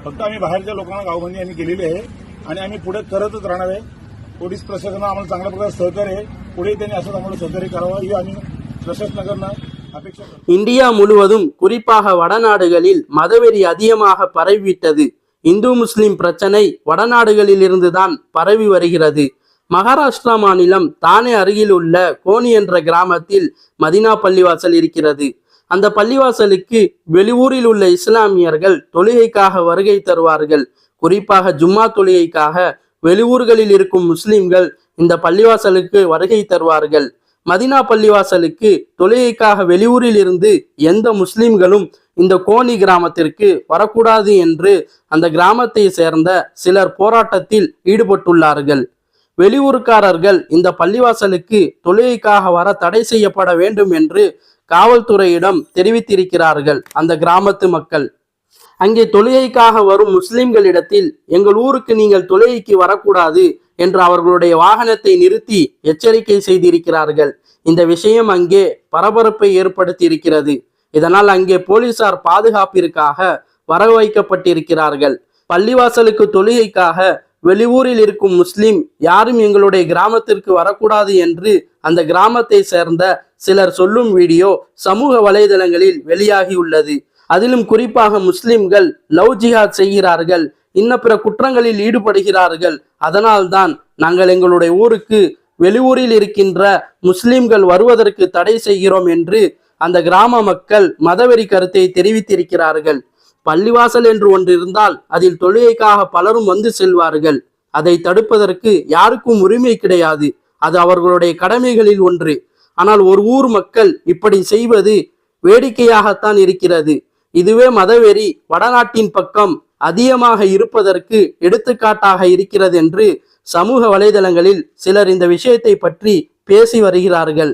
फक्त आम्ही बाहेरच्या लोकांना गावबंदी आम्ही केलेली आहे आणि आम्ही पुढे करतच राहणार आहे पोलीस प्रशासनानं आम्हाला चांगल्या प्रकारे सहकार्य आहे पुढे त्यांनी असंच आम्हाला सहकार्य करावं ही आम्ही प्रशासनाकडनं अपेक्षा करतो இந்தியா முழுவதும் குறிப்பாக வடநாடுகளில் மதவெறி அதிகமாக பரவிவிட்டது இந்து முஸ்லிம் பிரச்சனை வடநாடுகளில் இருந்துதான் பரவி வருகிறது மகாராஷ்டிரா மாநிலம் தானே அருகில் உள்ள கோனி என்ற கிராமத்தில் மதினா பள்ளிவாசல் இருக்கிறது அந்த பள்ளிவாசலுக்கு வெளியூரில் உள்ள இஸ்லாமியர்கள் தொழுகைக்காக வருகை தருவார்கள். குறிப்பாக ஜும்மா தொழுகைக்காக வெளியூர்களில் இருக்கும் முஸ்லிம்கள் இந்த பள்ளிவாசலுக்கு வருகை தருவார்கள். மதினா பள்ளிவாசலுக்கு தொழுகைக்காக வெளியூரில் இருந்து எந்த முஸ்லிம்களும் இந்த கோணி கிராமத்திற்கு வரக்கூடாது என்று அந்த கிராமத்தை சேர்ந்த சிலர் போராட்டத்தில் ஈடுபட்டுள்ளார்கள். வெளியூர்காரர்கள் இந்த பள்ளிவாசலுக்கு தொழுகைக்காக வர தடை செய்யப்பட வேண்டும் என்று காவல்துறையிடம் தெரிவித்திருக்கிறார்கள் அந்த கிராமத்து மக்கள். அங்கே தொழுகைக்காக வரும் முஸ்லிம்களிடத்தில் எங்கள் ஊருக்கு நீங்கள் தொழுகைக்கு வரக்கூடாது என்று அவர்களுடைய வாகனத்தை நிறுத்தி எச்சரிக்கை செய்திருக்கிறார்கள். இந்த விஷயம் அங்கே பரபரப்பை ஏற்படுத்தி இருக்கிறது இதனால் அங்கே போலீசார் பாதுகாப்பிற்காக வரவைக்கப்பட்டிருக்கிறார்கள் பள்ளிவாசலுக்கு தொழுகைக்காக வெளியூரில் இருக்கும் முஸ்லிம் யாரும் எங்களுடைய கிராமத்திற்கு வரக்கூடாது என்று அந்த கிராமத்தை சேர்ந்த சிலர் சொல்லும் வீடியோ சமூக வலைதளங்களில் வெளியாகியுள்ளது. அதிலும் குறிப்பாக முஸ்லிம்கள் லவ் ஜிஹாத் செய்கிறார்கள் இன்ன பிற குற்றங்களில் ஈடுபடுகிறார்கள். அதனால்தான் நாங்கள் எங்களுடைய ஊருக்கு வெளியூரில் இருக்கின்ற முஸ்லிம்கள் வருவதற்கு தடை செய்கிறோம் என்று அந்த கிராம மக்கள் மதவெறி கருத்தை தெரிவித்திருக்கிறார்கள். பள்ளிவாசல் என்று ஒன்று இருந்தால் அதில் தொழுகைக்காக பலரும் வந்து செல்வார்கள். அதை தடுப்பதற்கு யாருக்கும் உரிமை கிடையாது. அது அவர்களுடைய கடமைகளில் ஒன்று. ஆனால் ஒரு ஊர் மக்கள் இப்படி செய்வது வேடிக்கையாகத்தான் இருக்கிறது. இதுவே மதவெறி வடநாட்டின் பக்கம் அதிகமாக இருப்பதற்கு எடுத்துக்காட்டாக இருக்கிறது என்று சமூக வலைதளங்களில் சிலர் இந்த விஷயத்தை பற்றி பேசி வருகிறார்கள்.